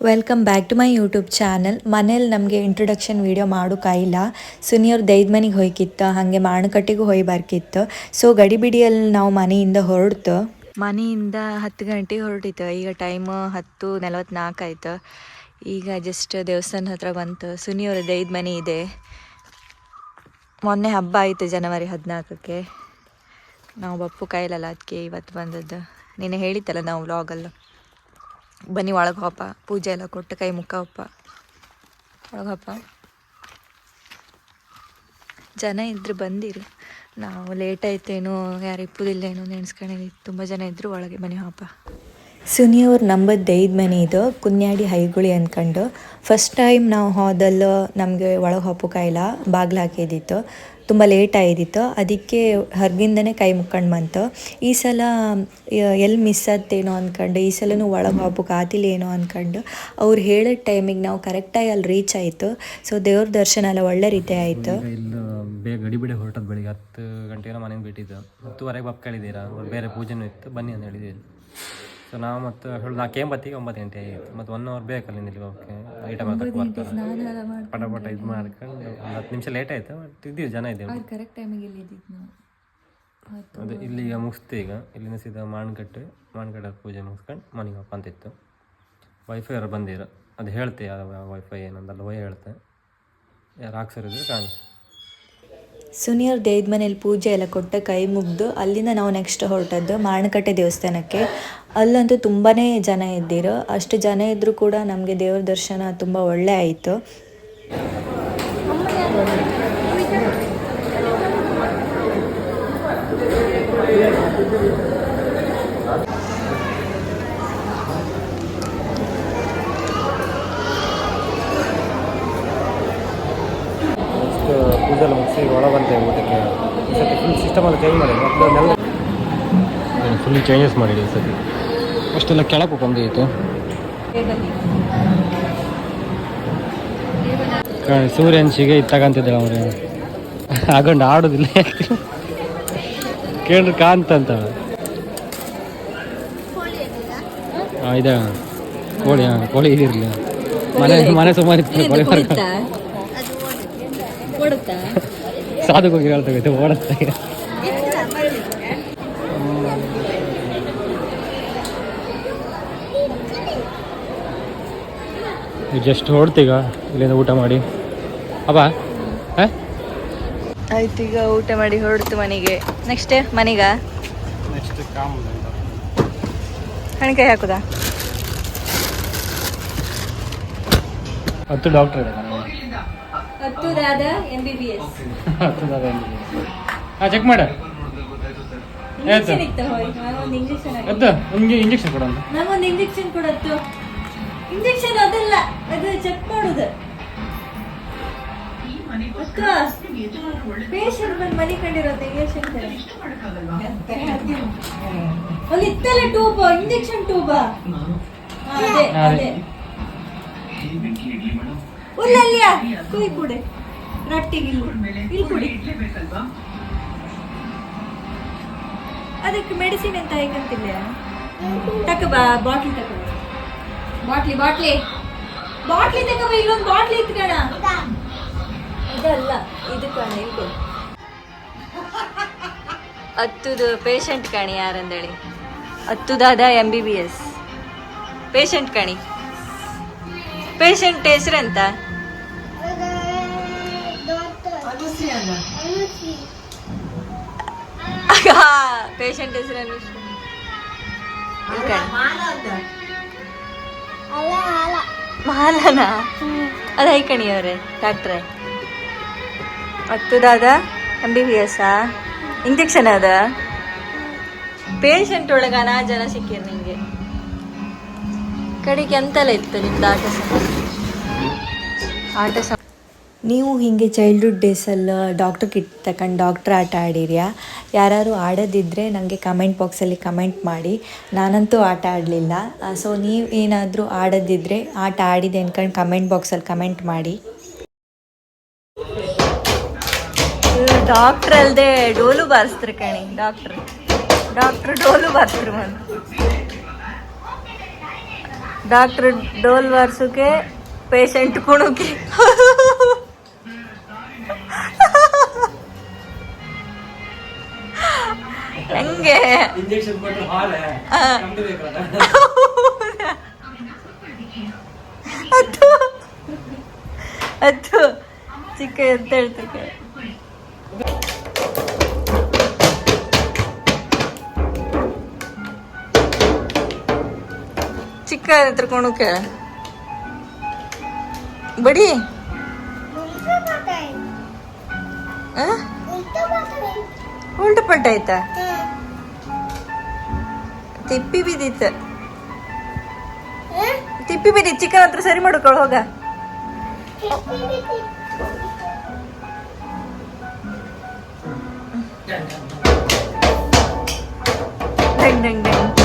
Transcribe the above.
Welcome back to my YouTube channel ಮನೇಲಿ ನಮಗೆ introduction video ಮಾಡೋಕ್ಕಾಯಿಲ್ಲ ಸುನಿಯವ್ರ ದೈದ ಮನೆಗೆ ಹೋಯ್ಕಿತ್ತು, ಹಾಗೆ ಮಾಣಕಟ್ಟಿಗೂ ಹೋಯ್ಬಾರ್ಕಿತ್ತು ಸೊ ಗಡಿಬಿಡಿಯಲ್ಲಿ ನಾವು ಮನೆಯಿಂದ ಹೊರಡ್ತು. ಮನೆಯಿಂದ ಹತ್ತು ಗಂಟೆಗೆ ಹೊರಟಿತ್ತು ಈಗ ಟೈಮ್ ಹತ್ತು ನಲವತ್ನಾಲ್ಕು ಆಯಿತು. ಈಗ ಜಸ್ಟ್ ದೇವಸ್ಥಾನ ಹತ್ರ ಬಂತು. ಸುನಿಯವ್ರ ದೈದ ಮನೆ ಇದೆ. ಮೊನ್ನೆ ಹಬ್ಬ ಆಯಿತು ಜನವರಿ ಹದಿನಾಲ್ಕಕ್ಕೆ ನಾವು ಬಪ್ಪು ಕಾಯಿಲಲ್ಲ ಅದಕ್ಕೆ ಇವತ್ತು ಬಂದದ್ದು. ನೀನು ಹೇಳಿತ್ತಲ್ಲ ನಾವು ವ್ಲಾಗಲ್ಲ ಬನ್ನಿ ಒಳಗೆ ಹೋಪ ಪೂಜೆ ಎಲ್ಲ ಕೊಟ್ಟು ಕೈ ಮುಖ ಹೋಪ ಒಳಗೆ ಹೋಪ ಜನ ಇದ್ರು, ಬಂದಿರಿ. ನಾವು ಲೇಟ್ ಆಯ್ತೇನೋ, ಯಾರು ಇಪ್ಪುದಿಲ್ಲೇನೋ ನೆನೆಸ್ಕೊಂಡಿದ್ವಿ. ತುಂಬ ಜನ ಇದ್ರು, ಒಳಗೆ ಬನ್ನಿ ಹೋಪ ಸುನಿ ಅವ್ರ ನಂಬದ್ದೈದು ಮನೆ ಇದು, ಕುನ್ಯಾಡಿ ಹೈಗುಳಿ ಅಂದ್ಕೊಂಡು ಫಸ್ಟ್ ಟೈಮ್ ನಾವು ಹೋದಲ್ಲೋ ನಮಗೆ ಒಳಗೆ ಹೋಪಕ್ಕಾಯಿಲ್ಲ ಬಾಗ್ಲು ಹಾಕಿದ್ದಿತ್ತು. ತುಂಬ ಲೇಟ್ ಆಗಿದ್ದಿತ್ತು. ಅದಕ್ಕೆ ಹೊರಗಿಂದನೇ ಕೈ ಮುಕ್ಕೊಂಡು ಬಂತು. ಈ ಸಲ ಎಲ್ಲಿ ಮಿಸ್ ಆತೇನೋ ಅಂದ್ಕೊಂಡು ಈ ಸಲನೂ ಒಳಗೆ ಹಬ್ಬಕ್ಕೆ ಆತಿಲ್ಲ ಏನೋ ಅಂದ್ಕೊಂಡು ಅವ್ರು ಹೇಳಿದ ಟೈಮಿಗೆ ನಾವು ಕರೆಕ್ಟಾಗಿ ಅಲ್ಲಿ ರೀಚ್ ಆಯಿತು. ಸೊ ದೇವ್ರ ದರ್ಶನ ಎಲ್ಲ ಒಳ್ಳೆ ರೀತಿ ಆಯಿತು. ಬೇಗ ಗಡಿಬಿಡಿ ಹೊರಟದ್ದು ಬೆಳಿಗ್ಗೆ ಹತ್ತು ಗಂಟೆಗೆ ಮನೆಗೆ ಬಿಟ್ಟಿದ್ದು. ಹತ್ತುವರೆಗೆ ಬಪ್ ಕೇಳಿದ್ದೀರಾ? ಬೇರೆ ಪೂಜೆನೂ ಇತ್ತು. ಬನ್ನಿ ಅಂತ ಹೇಳಿದ್ದೀರಿ ಸೊ ನಾವು ಮತ್ತು ಹೇಳಿ ನಾಲ್ಕು ಎಂಬತ್ತಿಗೆ ಒಂಬತ್ತು ಗಂಟೆ ಆಗಿತ್ತು ಮತ್ತು ಒನ್ ಅವರ್ ಬೇಕಲ್ಲಿ ಇಲ್ಲಿ ಹೋಗಕ್ಕೆ ಐಟಮ್ ಹಾಕಕ್ಕೆ ಬರ್ತಾರೆ ಪಟ ಪಟ ಇದು ಮಾಡ್ಕೊಂಡು ಒಂದು ಹತ್ತು ನಿಮಿಷ ಲೇಟ್ ಆಯಿತು? ಬಟ್ ಇದ್ದೀವಿ ಜನ ಇದ್ದೀವಿ. ಕರೆಕ್ಟ್ ಟೈಮಿಗೆ ಅದೇ ಇಲ್ಲಿ ಈಗ ಮುಗಿಸ್ತು ಈಗ. ಇಲ್ಲಿಂದ ಸೀದಾ ಮಾಣ್ಕಟ್ಟೆ ಮಾಣ್ಕಟ್ಟೆ ಪೂಜೆ ಮುಗಿಸ್ಕೊಂಡು ಮನೆಗೆ ಅಪ್ಪ ಅಂತಿತ್ತು. ವೈಫೈ ಅವ್ರು ಬಂದಿರೋ. ಅದು ಹೇಳ್ತೆ ಯಾವ ವೈಫೈ ಏನಂದಲ್ಲ ವೈ ಹೇಳ್ತೆ. ಯಾರು ಹಾಕ್ಸರಿದ್ರೆ ಕಾಣಿ ಸುನಿಯರ್ ದೇವ್ದ ಮನೇಲಿ ಪೂಜೆ ಎಲ್ಲ ಕೊಟ್ಟ ಕೈ ಮುಗ್ದು ಅಲ್ಲಿಂದ ನಾವು ನೆಕ್ಸ್ಟ್ ಹೊರಟದ್ದು ಮಾರಣಕಟ್ಟೆ ದೇವಸ್ಥಾನಕ್ಕೆ. ಅಲ್ಲಂತೂ ತುಂಬಾ ಜನ ಇದ್ದಿರು. ಅಷ್ಟು ಜನ ಇದ್ದರೂ ಕೂಡ ನಮಗೆ ದೇವ್ರ ದರ್ಶನ ತುಂಬ ಒಳ್ಳೆ ಆಯಿತು. ಎಲ್ಲ ಮುಗಿಸಿ ಒಳ ಬಂತೆ ಊಟಕ್ಕೆ ಈ ಸತಿ ಫುಲ್ ಸಿಸ್ಟಮ್ ಎಲ್ಲ ಚೇಂಜ್ ಮಾಡಿ ಮೊದಲೆಲ್ಲ ಫುಲ್ ಚೇಂಜಸ್ ಮಾಡಿದೆ ಈ ಸತಿ ಅಷ್ಟೆಲ್ಲ ಕೆಳಕ್ಕೆ ಬಂದಿತ್ತು. ಸೂರ್ಯನ್ಸಿಗೆ ಇತ್ತಾಗಂತಿದ್ದೆ ಅವ್ರೆ ಹಾಕೊಂಡು ಆಡೋದಿಲ್ಲ. ಕೇಳ್ರಿ ಕಾಂತ ಇದ ಹಾಂ ಇದೆ ಕೋಳಿ ಹಾಂ ಕೋಳಿ ಇದಿರಲಿ. ಮನೆ ಮನೆ ಸುಮಾರು ಇತ್ತು ಕೋಳಿ ಸಾಧುಗೆ ಹೋಗಿ ಹೇಳ್ತೇವೆ ಓಡುತ್ತೆ ಜಸ್ಟ್ ಹೊಡ್ತೀಗ ಇಲ್ಲಿಂದ ಊಟ ಮಾಡಿ? ಅಬ್ಬ ಆಯ್ತು ಈಗ ಊಟ ಮಾಡಿ ಹೊರಡ್ತು ಮನೆಗೆ. ನೆಕ್ಸ್ಟ್ ಮನೆಗ? ಹಣಕಾಯಿ ಹಾಕುದಾ? ಹತ್ತು ಡಾಕ್ಟರ್ ಇದೆ ಹತ್ತು ದಾದ ಎಂ ಬಿ ಬಿ ಎಸ್ ಹಾಂ ಚೆಕ್ ಮಾಡ. ಆಯ್ತು ಒಂದು ಇಂಜೆಕ್ಷನ್ ನಿಮಗೆ ಇಂಜೆಕ್ಷನ್ ಕೊಡೋಣ ನಮಗೊಂದು ಇಂಜೆಕ್ಷನ್ ಕೊಡತ್ತು ಇಂಜೆಕ್ಷನ್ ಅದಲ್ಲ. ಅದು ಚೆಕ್ ಮಾಡುದು. ಪೇಷಂಟ್ ಬಂದು ಮನೆ ಕಂಡಿರೋದು ಇಂಜೆಕ್ಷನ್ ಅಲ್ಲಿ ಇತ್ತಲ್ಲ ಟ್ಯೂಬ್ ಇಂಜೆಕ್ಷನ್ ಟ್ಯೂಬ್ ಅದೇ ಅದೇ. ಉಲ್ಲಲ್ಲಿಯ ಕುಯ್ ಕೊಡೆ ರೊಟ್ಟಿಗೆ ಇಲ್ಲಿ. ಕುಡಿ ಅದಕ್ಕೆ ಮೆಡಿಸಿನ್ ಎಂತ ಹೇಗಂತಿಲ್ಲ ತಕ ಬಾ ಬಾಟ್ಲಿ ತಕ ಬಾಟ್ಲಿ ಬಾಟ್ಲಿ. ಬಾಟ್ಲಿ ತಕ ಬಾ ಇಲ್ಲೊಂದು ಬಾಟ್ಲಿ ಇತ್ತು ಕಣ. ಇದಲ್ಲ ಇದು ಕಣ ಇಲ್ಲಿ ಹತ್ತುದು ಪೇಷಂಟ್ ಕಣಿ ಯಾರಂದೇಳಿ? ಹತ್ತುದಾದ M B B S patient ಕಣಿ. ಪೇಷಂಟ್ ಹೆಸರೆಂತ? ಪೇಷಂಟ್ ಹೆಸರು ಮಾಲನಾ? ಅದ ಐಕಣಿ ಅವರೇ ಡಾಕ್ಟ್ರೆ. ಹತ್ತುದಾದ M B B S injection ಅದ? ಪೇಷಂಟ್ ಒಳಗ ಅನಾ ಜನ ಸಿಕ್ಕಿರ್ ನಿಂಗೆ. ಕಡೆಗೆ ಎಂತೆಲ್ಲ ಇತ್ತು ನಿಮ್ದು ಆಟ ಸಮ ಆಟ ಸಮ ನೀವು ಹೀಗೆ ಚೈಲ್ಡ್ಹುಡ್ ಡೇಸಲ್ಲಿ ಡಾಕ್ಟರ್ ಕಿಟ್ ತಗೊಂಡು ಡಾಕ್ಟ್ರ್ ಆಟ ಆಡಿರ್ಯಾ? ಯಾರು ಆಡೋದಿದ್ದರೆ ನನಗೆ ಕಮೆಂಟ್ ಬಾಕ್ಸಲ್ಲಿ ಕಮೆಂಟ್ ಮಾಡಿ. ನಾನಂತೂ ಆಟ ಆಡಲಿಲ್ಲ. ಸೊ ನೀವು ಏನಾದರೂ ಆಡೋದಿದ್ದರೆ ಆಟ ಆಡಿದೆ ಅನ್ಕೊಂಡು ಕಮೆಂಟ್ ಬಾಕ್ಸಲ್ಲಿ ಕಮೆಂಟ್ ಮಾಡಿ. ಡಾಕ್ಟ್ರ್ ಅಲ್ಲದೆ ಡೋಲು ಬಾರಿಸ್ತಾರೆ ಕಣಿ ಡಾಕ್ಟ್ರ್ ಡಾಕ್ಟ್ರ್ ಡೋಲು ಬಾರಿಸ್ತಾರೆ ಒಂದು ಡಾಕ್ಟರ್ ಡೋಲ್ ಬಾರಿಸೋಕೆ ಪೇಷಂಟ್ ಕುಣುಕೆ. ಹೆಂಗೆ ಇಂಜೆಕ್ಷನ್ ಕೊಟ್ಟು ಹಾಲೆ ಆ. ನಮ್ದು ಬೇಕಲ್ಲ ಅದು ಅದು ಚಿಕ್ಕ ಅಂತ ಹೇಳ್ತಕ್ಕೆ ಚಿಕ್ಕ ಹತ್ರ ಕುಣುಕೆ ಬಡಿ ಆ? ಉಲ್ಟ ಪಲ್ಟ ಆಯ್ತಾ ತಿಪ್ಪಿ ಬಿದ್ದಿತ್ತು. ತಿಪ್ಪಿ ಬಿದ್ದಿ ಚಿಕನ್ ಹತ್ರ ಸರಿ ಮಾಡ್ಕೊಳ್ಳ ಹೋಗ. ಡೆಂಗ್ ಡೆಂಗ್ ಡೆಂಗ್.